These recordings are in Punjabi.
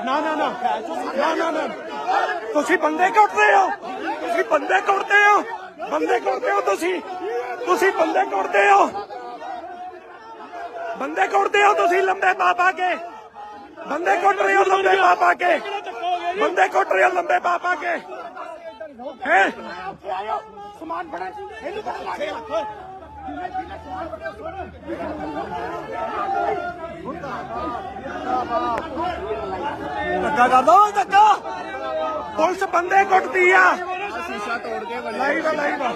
ਬੰਦੇ ਨਾ ਨਾ ਨਾ। ਨਾ ਨਾ ਨਾ। ਤੁਸੀਂ ਬੰਦੇ ਕੁੱਟਦੇ ਹੋ। ਤੁਸੀਂ ਬੰਦੇ ਕੁੱਟਦੇ ਹੋ। ਬੰਦੇ ਕੁੱਟਦੇ ਹੋ ਤੁਸੀਂ। ਤੁਸੀਂ ਬੰਦੇ ਕੁੱਟਦੇ ਹੋ। ਬੰਦੇ ਕੁੱਟਦੇ ਹੋ ਤੁਸੀਂ ਲੰਬੇ ਪਾ ਕੇ। ਬੰਦੇ ਕੁੱਟ ਰਹੇ ਹੋ ਲੰਬੇ ਪਾ ਪਾ ਕੇ। ਬੰਦੇ ਕੁੱਟ ਰਹੇ ਹੋ ਲੰਬੇ ਪਾ ਕੇ। ਹੈ? ਸਮਾਨ ਫੜਾ ਇਹਨੂੰ ਪਤਾ ਲੱਗ ਗਿਆ। ਧੱਕਾ ਕਰ ਦੋ ਧੱਕਾ। ਪੁਲਿਸ ਬੰਦੇ ਕੁੱਟਦੀ ਆ। ਸ਼ੀਸ਼ਾ ਤੋੜ ਕੇ ਲਾਈਵ ਆ, ਲਾਈਵ ਆ।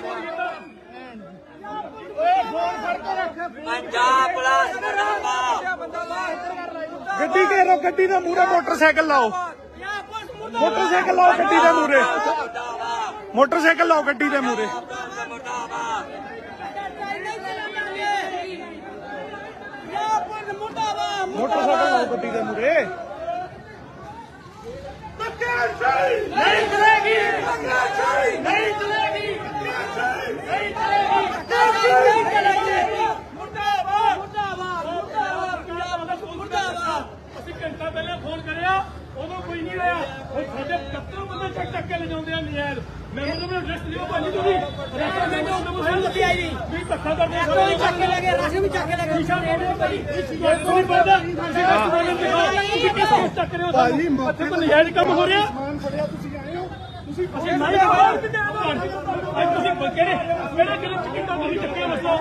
ਪੰਜਾਬ ਪੁਲਿਸ ਮੁਰਦਾਬਾਦ। ਗੱਡੀ ਘੇਰੋ ਗੱਡੀ ਦੇ ਮੂਹਰੇ ਮੋਟਰਸਾਈਕਲ ਲਾਓ। ਮੋਟਰਸਾਈਕਲ ਲਾਓ ਗੱਡੀ ਦੇ ਮੂਹਰੇ। ਮੋਟਰਸਾਈਕਲ ਲਾਓ ਗੱਡੀ ਦੇ ਮੂਹਰੇ ਮੋਟਰਸਾਈਕਲ ਲਾਓ ਗੱਡੀ ਦੇ ਮੂਹਰੇ ਨਹੀਂ ਚਲੇਗੀ। ਨਹੀਂ ਚਲੇਗੀ। ਨਹੀਂ ਚਲੇਗੀ। ਨਹੀਂ ਚਲੇਗੀ। ਮੁਰਦਾਬਾਦ। ਮੁਰਦਾਬਾਦ। ਮੁਰਦਾਬਾਦ। ਪੰਜਾਬ ਦਾ ਮੁਰਦਾਬਾਦ ਅਸੀਂ ਘੰਟਾ ਪਹਿਲਾਂ ਫੋਨ ਕਰਿਆ ਉਦੋਂ ਕੋਈ ਨਹੀਂ ਆਇਆ। ਹੁਣ ਸਾਡੇ 71 ਬੰਦੇ ਚੱਕ ਚੱਕ ਕੇ ਲਿਜਾਉਂਦੇ ਆ ਨਜਾਇਜ਼। ਮੈਂ ਉਹਨਾਂ ਨੂੰ ਰੈਸਟ ਦਿਓ ਭਾਜੀ ਤੁਸੀਂ ਰੈਸਟ ਮੈਂ ਤਾਂ ਉਹਨਾਂ ਸਾਨੂੰ ਲੱਗੀ ਆਈ ਨਹੀਂ ਵੀ ਧੱਕਾ ਕਰਦੇ ਆ ਕੋਈ ਚੱਕ ਕੇ ਲੈ ਗਏ ਰਾਸ਼ਨ ਵੀ ਚੱਕ ਕੇ ਲੈ ਗਏ ਸ਼ੀਸ਼ਾ ਤੋੜ ਦਿਓ ਭਾਜੀ। ਤੁਸੀਂ ਬੰਦਾ ਤੁਸੀਂ ਰੈਸਟ ਦੇ ਦਿਖਾਓ ਤੁਸੀਂ ਕਿਸ ਨੂੰ ਚੱਕ ਰਹੇ ਹੋ ਭਾਜੀ ਇੱਥੇ ਕੋਈ ਨਜਾਇਜ਼ ਕੰਮ ਹੋ ਰਿਹਾ। ਤੁਸੀਂ ਤੁਸੀਂ ਅਸੀਂ ਨਹੀਂ ਬਾਹਰ ਕਿਤੇ ਅੱਜ ਤੁਸੀਂ ਕਿਹੜੇ ਕਿਹੜੇ ਕਿਹੜੇ ਚਿੱਟਾ ਤੁਸੀਂ ਚੱਕਿਆ ਦੱਸੋ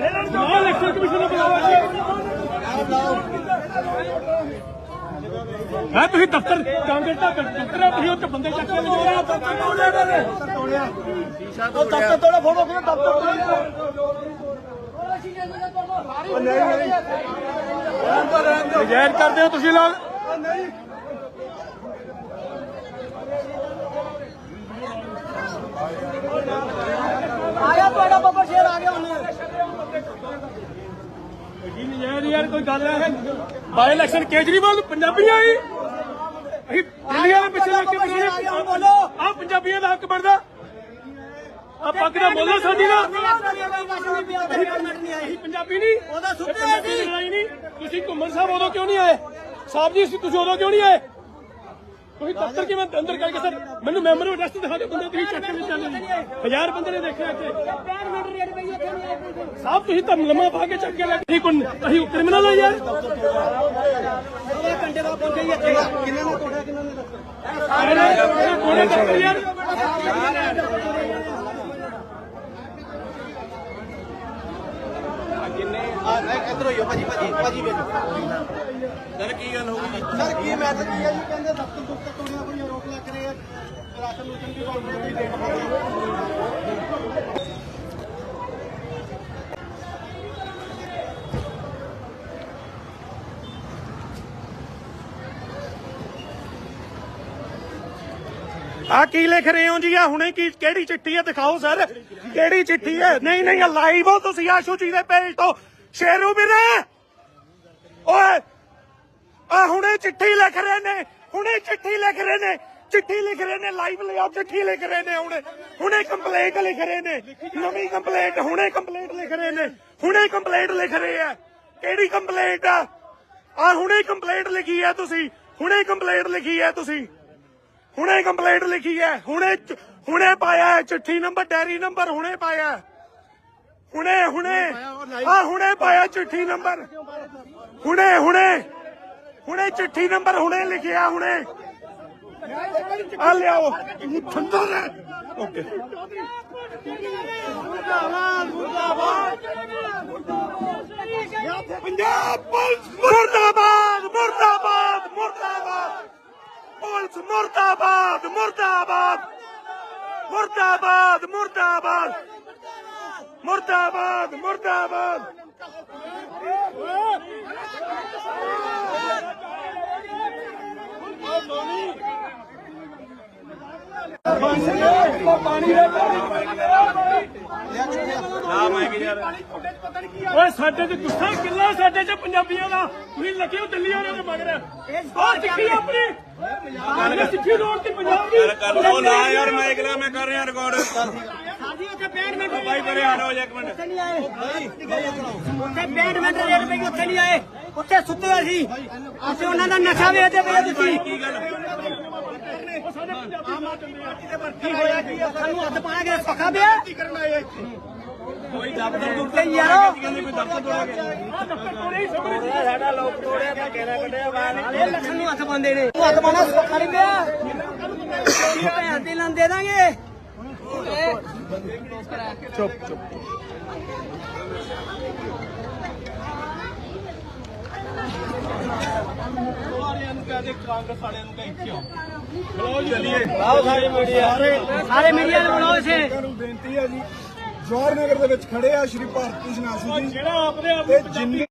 ਇਹਨਾਂ ਨੂੰ ਇਲੈਕਸ਼ਨ ਕਮਿਸ਼ਨ ਨੂੰ ਬੁਲਾਓ। ਜੀ ਹੈ ਤੁਸੀਂ ਦਫ਼ਤਰ ਕਾਂਗਰਸ ਦਾ ਦਫ਼ਤਰ ਹੈ ਤੁਸੀਂ ਉੱਥੇ ਬੰਦੇ ਚੱਕ ਕੇ ਲਿਜਾਓ ਦਫ਼ਤਰ ਤੋੜਿਆ। ਨੇ ਸ਼ੀਸ਼ਾ ਤੋੜਿਆ। ਤੋੜਾ ਫੋਟੋ ਕਿਹਨੇ ਦਫ਼ਤਰ ਤੋੜਿਆ। ਨਜਾਇਜ਼ ਕਰਦੇ ਹੋ ਤੁਸੀਂ ਲੋਕ? ਆਇਆ ਤੁਹਾਡਾ ਬੱਬਰ ਸ਼ੇਰ ਆ ਗਿਆ ਹੁਣ। ਜੀ ਨਜਾਇਜ਼ ਯਾਰ ਕੋਈ ਗੱਲ ਹੈ? ਬਾਈ ਇਲੈਕਸ਼ਨ ਕੇਜਰੀਵਾਲ ਨੂੰ ਪੰਜਾਬੀਆਂ ਹੀ ਅਸੀਂ ਦਿੱਲੀਆਂ ਦੇ ਪਿੱਛੇ ਲੱਗ ਕੇ ਬੋਲੋ। ਆ ਪੰਜਾਬੀਆਂ ਦਾ ਹੱਕ ਬਣਦਾ। ਆ ਪੱਗ ਦਾ ਬੋਲੋ ਸਾਡੀ ਦਾ ਅਸੀਂ ਪੰਜਾਬੀ ਨਹੀਂ ਉਹਦਾ ਪੰਜਾਬੀ ਸੀ। ਤੁਸੀਂ ਘੁੰਮਣ ਸਾਹਿਬ ਉਦੋਂ ਕਿਉਂ ਨਹੀਂ ਆਏ? ਸਾਹਿਬ ਜੀ ਤੁਸੀਂ ਉਦੋਂ ਕਿਉਂ ਨਹੀਂ ਆਏ? ਤੁਸੀਂ ਦਫ਼ਤਰ ਕਿਵੇਂ ਅੰਦਰ ਕਰਕੇ ਸਰ? ਮੈਨੂੰ ਮੈਮੋਰੀ ਅਡਰੈਸ ਦਿਖਾ ਦਿਓ ਬੰਦੇ ਤੁਸੀਂ ਚੱਕ ਕੇ ਚੱਲੇ ਹਜ਼ਾਰ ਬੰਦੇ ਨੇ ਦੇਖਿਆ ਇੱਥੇ। ਸਾਹਿਬ ਤੁਸੀਂ ਤਾਂ ਲੰਮਾ ਪਾ ਕੇ ਚੱਕ ਕੇ ਲੈ ਗਏ ਕੋਈ ਅਸੀਂ ਕ੍ਰਿਮੀਨਲ ਆ ਯਾਰ। ਘੰਟੇ ਦਾ ਪਹੁੰਚੇ ਇੱਥੇ ਕਿੰਨੇ ਨੇ ਤੋੜਿਆ? ਕਿੰਨੇ ਨੇ ਕੋਣੇ ਚੱਕ ਯਾਰ ਇੱਧਰ ਹੋਈਓ ਭਾਜੀ ਭਾਜੀ ਭਾਜੀ ਵੇਖੋ। ਸਰ ਕੀ ਗੱਲ ਹੋ ਗਈ ਸਰ ਕੀ ਮੈਟਰ ਕੀ ਹੈ ਜੀ ਕਹਿੰਦੇ ਦਫ਼ਤਰ ਦੁਫਤਰ ਤੋੜਿਆ ਕੋਈ ਰੋਕ ਲੱਗ ਰਹੇ ਆ ਰਾਸ਼ਨ ਰੂਸ਼ਨ ਵੀ ਵੰਡ ਰਹੇ ਦੇਖ ਆ ਕੀ ਲਿਖ ਰਹੇ ਹੋ ਜੀ? ਆ ਹੁਣੇ ਕੀ ਕਿਹੜੀ ਚਿੱਠੀ ਹੈ ਦਿਖਾਓ ਸਰ। ਕਿਹੜੀ ਚਿੱਠੀ ਹੈ ਨਹੀਂ ਨਹੀਂ ਲਾਈਵ ਹੋ ਤੁਸੀਂ ਆਸ਼ੂ ਜੀ ਦੇ ਪੇਜ ਤੋਂ। ਸ਼ੇਰੂ ਵੀਰੇ! ਓਏ! ਆ ਹੁਣੇ ਚਿੱਠੀ ਲਿਖ ਰਹੇ ਨੇ, ਹੁਣੇ ਚਿੱਠੀ ਲਿਖ ਰਹੇ ਨੇ, ਚਿੱਠੀ ਲਿਖ ਰਹੇ ਨੇ ਲਾਈਵ ਲਿਆਓ ਚਿੱਠੀ ਲਿਖ ਰਹੇ ਨੇ ਹੁਣੇ। ਹੁਣੇ ਕੰਪਲੇਂਟ ਲਿਖ ਰਹੇ ਨੇ, ਨਵੀਂ ਕੰਪਲੇਂਟ ਹੁਣੇ ਕੰਪਲੇਂਟ ਲਿਖ ਰਹੇ ਨੇ, ਹੁਣੇ ਕੰਪਲੇਂਟ ਲਿਖ ਰਹੇ ਆ। ਕਿਹੜੀ ਕੰਪਲੇਂਟ ਆ? ਆ ਹੁਣੇ ਕੰਪਲੇਂਟ ਲਿਖੀ ਆ ਤੁਸੀਂ, ਹੁਣੇ ਕੰਪਲੇਂਟ ਲਿਖੀ ਆ ਤੁਸੀਂ। ਹੁਣੇ ਕੰਪਲੇਂਟ ਲਿਖੀ ਹੈ ਹੁਣੇ ਹੁਣੇ ਪਾਇਆ, ਚਿੱਠੀ ਨੰਬਰ ਡੈਰੀ ਨੰਬਰ ਹੁਣੇ ਪਾਇਆ। ਹੁਣੇ ਹੁਣੇ ਆ ਹੁਣੇ ਪਾਇਆ ਚਿੱਠੀ ਨੰਬਰ ਹੁਣੇ ਹੁਣੇ ਹੁਣੇ ਚਿੱਠੀ ਨੰਬਰ ਹੁਣੇ ਲਿਖਿਆ ਹੁਣੇ ਆ ਲਿਆਓ ਠੰਡਾ ਨੇ ਓਕੇ ਪੰਜਾਬ ਪੁਲਿਸ ਮੁਰਦਾਬਾਦ ਮੁਰਦਾਬਾਦ ਮੁਰਦਾਬਾਦ ਪੁਲਿਸ ਮੁਰਦਾਬਾਦ ਮੁਰਦਾਬਾਦ ਮੁਰਦਾਬਾਦ ਮੁਰਦਾਬਾਦ ਮੁਰਦਾਬਾਦ ਮੁਰਦਾਬਾਦ। ਓਏ ਸਾਡੇ ਤੇ ਗੁੱਸਾ ਕਿੱਲਾ ਸਾਡੇ ਚ ਪੰਜਾਬੀਆਂ ਦਾ। ਤੁਸੀਂ ਲੱਗੇ ਹੋ ਦਿੱਲੀ ਵਾਲਿਆਂ ਦੇ ਮਗਰ। ਆ ਸਿੱਖੀ ਆਪਣੀ। ਆਹ ਸਿੱਖੀ ਰੋਡ ਤੇ ਪੰਜਾਬ। ਦੀ ਕਰ। ਲਓ ਨਾ ਯਾਰ ਮੈਂ ਇਕਲਾ ਮੈਂ ਕਰ ਰਿਹਾ ਰਿਕਾਰਡ ਸੀ ਉੱਥੇ 65 ਮਿੰਟ ਬਾਈ ਬਰੇ ਜਾਓ ਇੱਕ ਮਿੰਟ। ਉੱਥੇ ਨਹੀਂ ਆਏ। ਉੱਥੇ 65 ਮਿੰਟ ਰੇਟ ਪਈ ਉੱਥੇ ਨਹੀਂ ਆਏ। ਉੱਥੇ ਸੁੱਤੇ ਹੋਏ ਸੀ। ਉੱਥੇ ਉਹਨਾਂ ਦਾ ਨਸ਼ਾ ਵੇਚਦੇ ਪਏ ਤੁਸੀਂ ਕੀ ਗੱਲ? ਕੀ ਹੋਇਆ ਕੀ ਆ? ਸਾਨੂੰ ਹੱਥ ਪਾਣਾ ਕਿ ਪੱਖਾ ਪਿਆ। ਕੋਈ ਦਫ਼ਤਰ ਤੋਂ ਤੇ ਯਾਰੋ। ਕਹਿੰਦੇ ਕੋਈ ਦਫ਼ਤਰ ਤੋੜਿਆ ਸਾਡਾ ਲੋਕ ਤੋੜਿਆ ਤਾਂ ਕਿਹੜਾ ਕੱਢਿਆ ਬਾਹਰ ਇਹ ਲੱਖਾਂ ਨੂੰ ਹੱਥ ਪਾਉਂਦੇ ਨੇ। ਹੱਥ ਪਾਣਾ ਸੌਖਾ ਨਹੀਂ ਪਿਆ। ਭੈਣ ਦੇ ਲਾਂ ਦੇ ਦਾਂਗੇ। ਸਾਰੇ ਮੀਡੀਆ। ਨੂੰ ਬੁਲਾਓ ਇਸੇ ਨੂੰ ਬੇਨਤੀ ਹੈ ਜੀ। ਜਵਾਹਰ ਨਗਰ ਦੇ ਵਿੱਚ ਖੜੇ ਆ ਸ਼੍ਰੀ ਭਾਰਤੀ ਜਨਾਸੀ ਜੀ ਜਿਹੜਾ ਆਪਦੇ ਆਪ ਤੇ ਜਿੰਨੀ